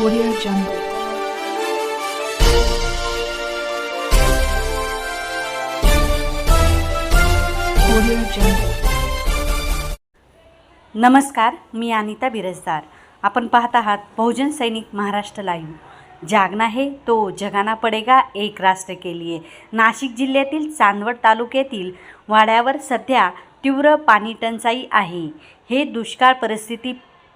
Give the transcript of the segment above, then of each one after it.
Audio Jungle. Audio Jungle. नमस्कार मी अनिता बिरजदार आपण पाहत आहात बहुजन सैनिक महाराष्ट्र लाईव्ह जागना है तो जगाना पडेगा एक राष्ट्र के लिए नाशिक जिल्ह्यातील चांदवड तालुक्यातील वाड्यावर सध्या तीव्र पाणी टंचाई आहे हे दुष्काळ परिस्थिती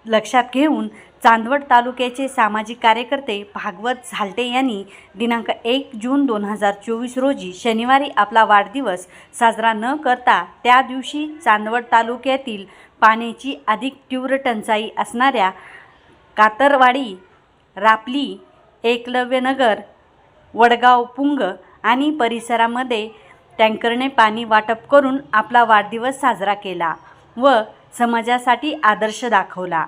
लक्षात घेऊन चांदवड तालुक्याचे सामाजिक कार्यकर्ते भागवत झालटे यांनी दिनांक एक जून दोन हजार चोवीस रोजी शनिवारी आपला वाढदिवस साजरा न करता त्या दिवशी चांदवड तालुक्यातील पाण्याची अधिक तीव्र टंचाई असणाऱ्या कातरवाडी रापली एकलव्यनगर वडगाव पुंग आणि परिसरामध्ये टँकरने पाणी वाटप करून आपला वाढदिवस साजरा केला व समाजासाठी आदर्श दाखवला.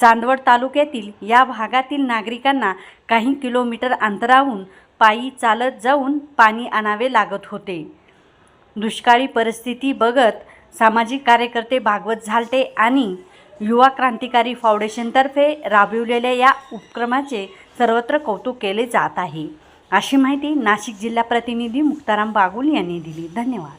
चांदवड तालुक्यातील या भागातील नागरिकांना काही किलोमीटर अंतराहून पायी चालत जाऊन पाणी आणावे लागत होते. दुष्काळी परिस्थिती बघत सामाजिक कार्यकर्ते भागवत झालटे आणि युवा क्रांतिकारी फाउंडेशनतर्फे राबविलेल्या या उपक्रमाचे सर्वत्र कौतुक केले जात आहे. अशी माहिती नाशिक जिल्हा प्रतिनिधी मुक्ताराम बागुल यांनी दिली. धन्यवाद.